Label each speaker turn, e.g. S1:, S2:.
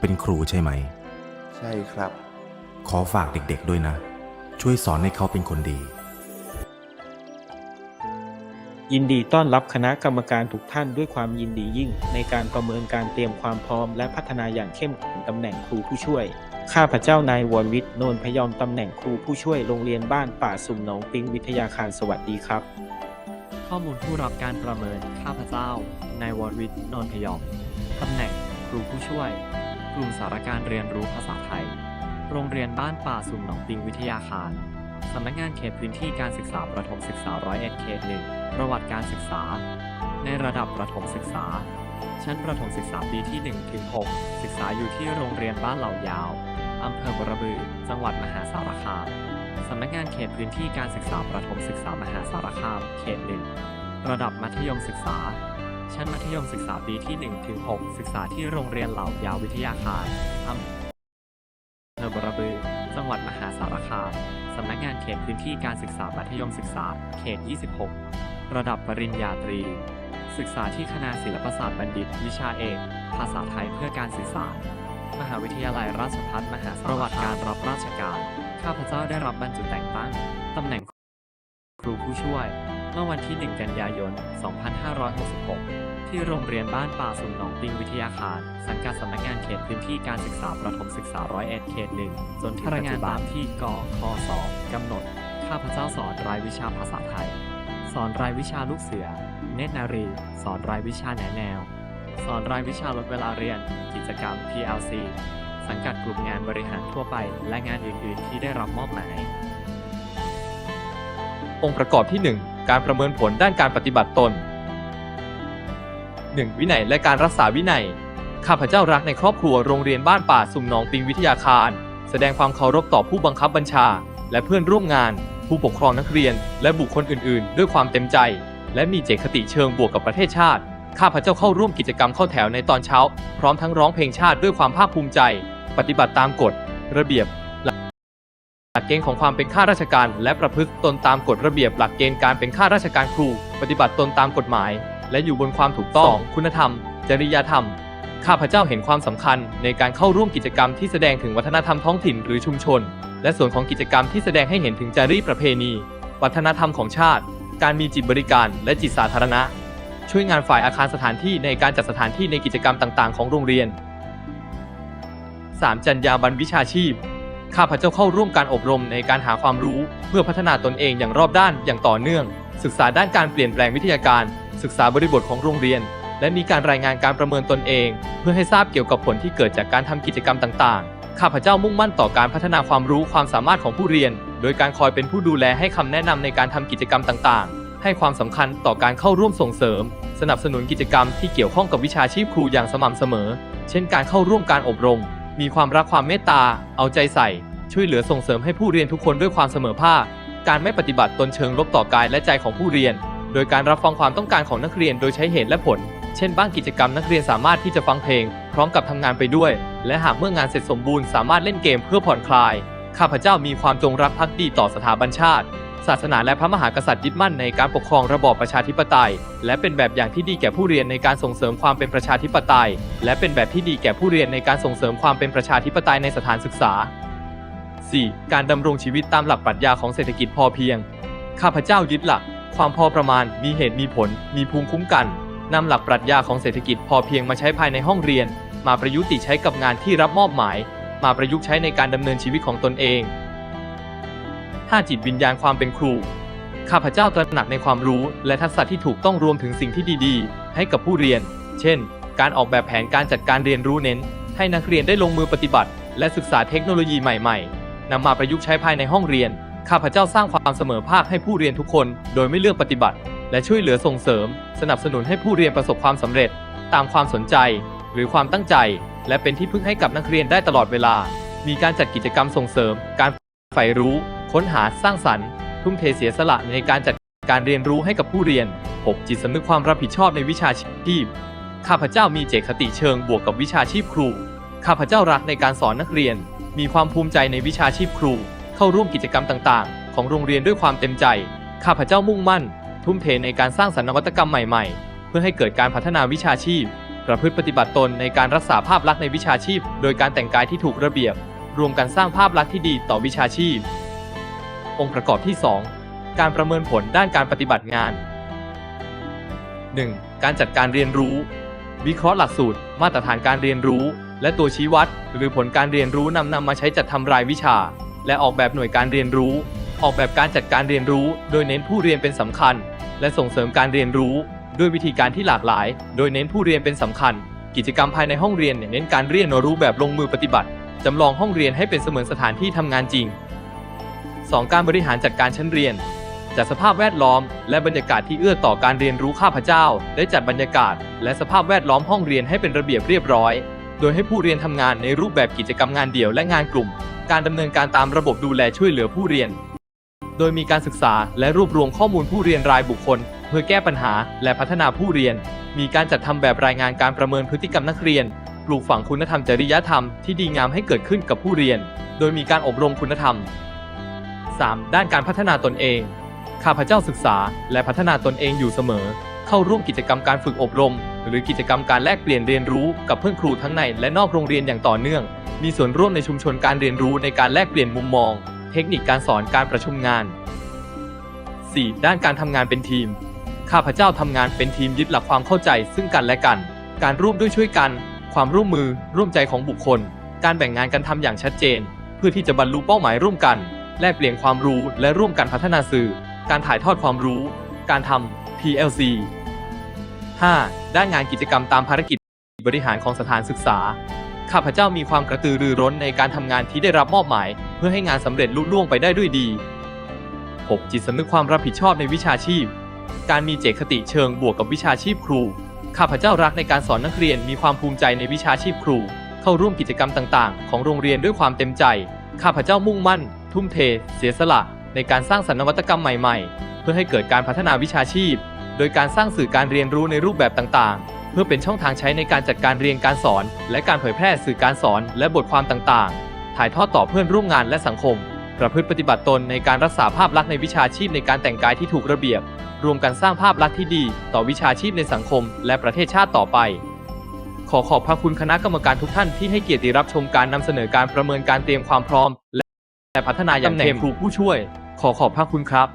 S1: เป็นครูใช่ไหม
S2: ใช่ครับ
S1: ขอฝากเด็กๆด้วยนะ ช่วยสอนให้เขาเป็นคนดี
S3: ยินดีต้อนรับคณะกรรมการทุกท่านด้วยความยินดียิ่ง ในการประเมินการเตรียมความพร้อมและพัฒนาอย่างเข้มแข็งตำแหน่งครูผู้ช่วย ข้าพเจ้านายวรวิทย์โนนพยอมตำแหน่งครูผู้ช่วยโรงเรียนบ้านป่าสุ่มหนองปิงวิทยาคารสวัสดีครับ
S4: ข้อมูลผู้รับการประเมิน ข้าพเจ้า นายวรวิทย์ นนทยอม ตำแหน่ง ครูผู้ช่วยก ลุ่มสารการเรียนรู้ภาษาไทย โรงเรียนบ้านป่าสุ่มหนองปิงวิทยาคาร สำนักงานเขตพื้นที่การศึกษาประถมศึกษาร้อยเอ็ดเขตหนึ่งประวัติการศึกษา ในระดับประถมศึกษา ชั้นประถมศึกษาปีที่1ถึง6ศึกษาอยู่ที่โรงเรียนบ้านเหล่ายาว อำเภอบรบือ จังหวัดมหาสารคาม สำนักงานเขตพื้นที่การศึกษาประถมศึกษามหาสารคาม เขตหนึ่งระดับมัธยมศึกษา ชั้นมัธยมศึกษาปีที่1ถึง6ศึกษาที่โรงเรียนเหล่ายาววิทยาคารอำเภอบรบือ จังหวัดมหาสารคาม สำนักงานเขตพื้นที่การศึกษามัธยมศึกษา เขต 26 ระดับปริญญาตรี ศึกษาที่คณะศิลปศาสตร์บัณฑิต วิชาเอก ภาษาไทยเพื่อการสื่อสามหาวิทยาลัยราชภัฏมหาสารคามประวัติการรับราชการ ข้าพเจ้าได้รับบรรจุแต่งตั้ง ตำแหน่งครูผู้ช่วย เมื่อวันที่ 1 กันยายน 2566 ที่โรงเรียนบ้านป่าสุนหนองปิงวิทยาคาร สังกัดสำนักงานเขตพื้นที่การศึกษาประถมศึกษาร้อยเอ็ดเขตหนึ่งจนถึงปัจจุบันที่กคศกำหนด ข้าพเจ้าสอนรายวิชาภาษาไทย สอนรายวิชาลูกเสือ เนตรนารี สอนรายวิชาแหนแนว สอนรายวิชาลดเวลาเรียน กิจกรรม PLC สังกัดกลุ่มงานบริหารทั่วไป และงานอื่น ๆ ที่ได้รับมอบหมาย
S5: องค์ประกอบที่ 1 การประเมินผลด้านการปฏิบัติตน 1. วินัยและการรักษาวินัย ข้าพเจ้ารักในครอบครัวโรงเรียนบ้านป่าสุ่มหนองปิงวิทยาคาร แสดงความเคารพต่อผู้บังคับบัญชา และเพื่อนร่วมงาน ผู้ปกครองนักเรียน และบุคคลอื่น ๆ ด้วยความเต็มใจ และมีเจตคติเชิงบวกกับประเทศชาติ ข้าพเจ้าเข้าร่วมกิจกรรมเข้าแถวในตอนเช้า พร้อมทั้งร้องเพลงชาติด้วยความภาคภูมิใจ ปฏิบัติตามกฎ ระเบียบ ลักเกณฑ์ของความเป็นข้าราชการ และประพฤติตนตามกฎระเบียบหลักเกณฑ์การเป็นข้าราชการครู ปฏิบัติตนตามกฎหมาย และอยู่บนความถูกต้อง คุณธรรม จริยธรรม ข้าพเจ้าเห็นความสำคัญในการเข้าร่วมกิจกรรมที่แสดงถึงวัฒนธรรมท้องถิ่นหรือชุมชน และส่วนของกิจกรรมที่แสดงให้เห็นถึงจารีตประเพณี วัฒนธรรมของชาติ การมีจิตบริการ และจิตสาธารณะ ช่วยงานฝ่ายอาคารสถานที่ในการจัดสถานที่ในกิจกรรมต่าง ๆ ของโรงเรียน 3. จรรยาบรรณวิชาชีพ ข้าพเจ้าเข้าร่วมการอบรมในการหาความรู้ เพื่อพัฒนาตนเองอย่างรอบด้านอย่างต่อเนื่อง ศึกษาด้านการเปลี่ยนแปลงวิทยาการ ศึกษาบริบทของโรงเรียน และมีการรายงานการประเมินตนเอง เพื่อให้ทราบเกี่ยวกับผลที่เกิดจากการทำกิจกรรมต่างๆ ข้าพเจ้ามุ่งมั่นต่อการพัฒนาความรู้ความสามารถของผู้เรียน โดยการคอยเป็นผู้ดูแลให้คำแนะนำในการทำกิจกรรมต่างๆ ให้ความสำคัญต่อการเข้าร่วมส่งเสริม สนับสนุนกิจกรรมที่เกี่ยวข้องกับวิชาชีพครูอย่างสม่ำเสมอ เช่น การเข้าร่วมการอบรม มีความรักความเมตตา เอาใจใส่ ช่วยเหลือส่งเสริมให้ผู้เรียนทุกคนด้วยความเสมอภาค การไม่ปฏิบัติตนเชิงลบต่อกายและใจของผู้เรียน โดยการรับฟังความต้องการของนักเรียนโดยใช้เหตุและผล เช่นบ้างกิจกรรมนักเรียนสามารถที่จะฟังเพลง พร้อมกับทำงานไปด้วย และหากเมื่องานเสร็จสมบูรณ์สามารถเล่นเกมเพื่อผ่อนคลาย ข้าพเจ้ามีความจงรักภักดีต่อสถาบันชาติ ศาสนาและพระมหากษัตริย์ยึดมั่นในการปกครองระบอบประชาธิปไตย และเป็นแบบอย่างที่ดีแก่ผู้เรียนในการส่งเสริมความเป็นประชาธิปไตย และเป็นแบบที่ดีแก่ผู้เรียนในการส่งเสริมความเป็นประชาธิปไตยในสถานศึกษา 4. การดำรงชีวิตตามหลักปรัชญาของเศรษฐกิจพอเพียง ข้าพเจ้ายึดหลัก ความพอประมาณ มีเหตุมีผล มีภูมิคุ้มกันนำหลักปรัชญาของเศรษฐกิจพอเพียงมาใช้ภายในห้องเรียน มาประยุกต์ใช้กับงานที่รับมอบหมาย มาประยุกต์ใช้ในการดำเนินชีวิตของตนเอง 5. จิตวิญญาณความเป็นครู ข้าพเจ้าตระหนักในความรู้ และทักษะที่ถูกต้องรวมถึงสิ่งที่ดีๆ ให้กับผู้เรียน เช่น การออกแบบแผนการจัดการเรียนรู้เน้น ให้นักเรียนได้ลงมือปฏิบัติ และศึกษาเทคโนโลยีใหม่ๆนำมาประยุกต์ใช้ภายในห้องเรียน ข้าพเจ้าสร้างความเสมอภาคให้ผู้เรียนทุกคน โดยไม่เลือกปฏิบัติ และช่วยเหลือส่งเสริม สนับสนุนให้ผู้เรียนประสบความสำเร็จ ตามความสนใจ หรือความตั้งใจ และเป็นที่พึ่งให้กับนักเรียนได้ตลอดเวลา มีการจัดกิจกรรมส่งเสริม การใฝ่รู้ ค้นหาสร้างสรรค์ ทุ่มเทเสียสละในการจัดการเรียนรู้ให้กับผู้เรียน 6. จิตสำนึกความรับผิดชอบในวิชาชีพ ข้าพเจ้ามีเจตคติเชิงบวกกับวิชาชีพครู ข้าพเจ้ารักในการสอนนักเรียน มีความภูมิใจในวิชาชีพครู เข้าร่วมกิจกรรมต่างๆ ของโรงเรียนด้วยความเต็มใจ ข้าพเจ้ามุ่งมั่น ทุ่มเทในการสร้างสรรค์นวัตกรรมใหม่ๆ เพื่อให้เกิดการพัฒนาวิชาชีพ ประพฤติปฏิบัติตนในการรักษาภาพลักษณ์ในวิชาชีพ โดยการแต่งกายที่ถูกระเบียบ รวมกันสร้างภาพลักษณ์ที่ดีต่อวิชาชีพ องค์ประกอบที่ 2 การประเมินผลด้านการปฏิบัติงาน 1. การจัดการเรียนรู้ วิเคราะห์หลักสูตร มาตรฐานการเรียนรู้ และตัวชี้วัด หรือผลการเรียนรู้นำนำมาใช้จัดทำรายวิชา และออกแบบหน่วยการเรียนรู้ ออกแบบการจัดการเรียนรู้ โดยเน้นผู้เรียนเป็นสำคัญ และส่งเสริมการเรียนรู้ ด้วยวิธีการที่หลากหลาย โดยเน้นผู้เรียนเป็นสำคัญ กิจกรรมภายในห้องเรียนเน้นการเรียนรู้แบบลงมือปฏิบัติจำลองห้องเรียนให้เป็นเสมือนสถานที่ทำงานจริง 2. การบริหารจัดการชั้นเรียน จัดสภาพแวดล้อม และบรรยากาศที่เอื้อต่อการเรียนรู้ข้าพเจ้า ได้จัดบรรยากาศ และสภาพแวดล้อมห้องเรียนให้เป็นระเบียบเรียบร้อย โดยให้ผู้เรียนทำงานในรูปแบบกิจกรรมงานเดี่ยวและงานกลุ่ม การดำเนินการตามระบบดูแลช่วยเหลือผู้เรียน โดยมีการศึกษาและรวบรวมข้อมูลผู้เรียนรายบุคคล เพื่อแก้ปัญหา และพัฒนาผู้เรียน มีการจัดทำแบบรายงานการประเมินพฤติกรรมนักเรียนปลูกฝังคุณธรรมจริยธรรมที่ดีงามให้เกิดขึ้นกับผู้เรียน โดยมีการอบรมคุณธรรม 3. ด้านการพัฒนาตนเอง ข้าพเจ้าศึกษาและพัฒนาตนเองอยู่เสมอ เข้าร่วมกิจกรรมการฝึกอบรม หรือกิจกรรมการแลกเปลี่ยนเรียนรู้กับเพื่อนครูทั้งในและนอกโรงเรียนอย่างต่อเนื่อง มีส่วนร่วมในชุมชนการเรียนรู้ในการแลกเปลี่ยนมุมมอง เทคนิคการสอนการประชุมงาน 4. ด้านการทำงานเป็นทีม ข้าพเจ้าทำงานเป็นทีมยึดหลักความเข้าใจ ซึ่งกันและกัน การร่วมด้วยช่วยกัน ความร่วมมือ ร่วมใจของบุคคล การแบ่งงานกันทำอย่างชัดเจน เพื่อที่จะบรรลุเป้าหมายร่วมกัน แลกเปลี่ยนความรู้และร่วมกันพัฒนาสื่อ การถ่ายทอดความรู้ การทำ PLC 5. ด้านงานกิจกรรมตามภารกิจบริหารของสถานศึกษา ข้าพเจ้ามีความกระตือรือร้นในการทำงานที่ได้รับมอบหมาย เพื่อให้งานสำเร็จลุล่วงไปได้ด้วยดี 6. จิตสำนึกความรับผิดชอบในวิชาชีพ การมีเจตคติเชิงบวกกับวิชาชีพครู ข้าพเจ้ารักในการสอนนักเรียนมีความภูมิใจในวิชาชีพครู เข้าร่วมกิจกรรมต่าง ๆ ของโรงเรียนด้วยความเต็มใจ ข้าพเจ้ามุ่งมั่น ทุ่มเท เสียสละ ในการสร้างสรรค์นวัตกรรมใหม่ๆ เพื่อให้เกิดการพัฒนาวิชาชีพ โดยการสร้างสื่อการเรียนรู้ในรูปแบบต่างๆ เพื่อเป็นช่องทางใช้ในการจัดการเรียนการสอน และการเผยแพร่สื่อการสอนและบทความต่างๆ ถ่ายทอดต่อเพื่อนร่วมงานและสังคม ประพฤติปฏิบัติตนในการรักษาภาพลักษณ์ในวิชาชีพในการแต่งกายที่ถูกระเบียบ รวมกันสร้างภาพลักษณ์ที่ดี ต่อวิชาชีพในสังคม และประเทศชาติต่อไปขอขอบพระคุณคณะกรรมการทุกท่านที่ให้เกียรติรับชมการนำเสนอการประเมินการเตรียมความพร้อม และพัฒนาอย่างเต็มครูผู้ช่วย ขอขอบพระคุณครับ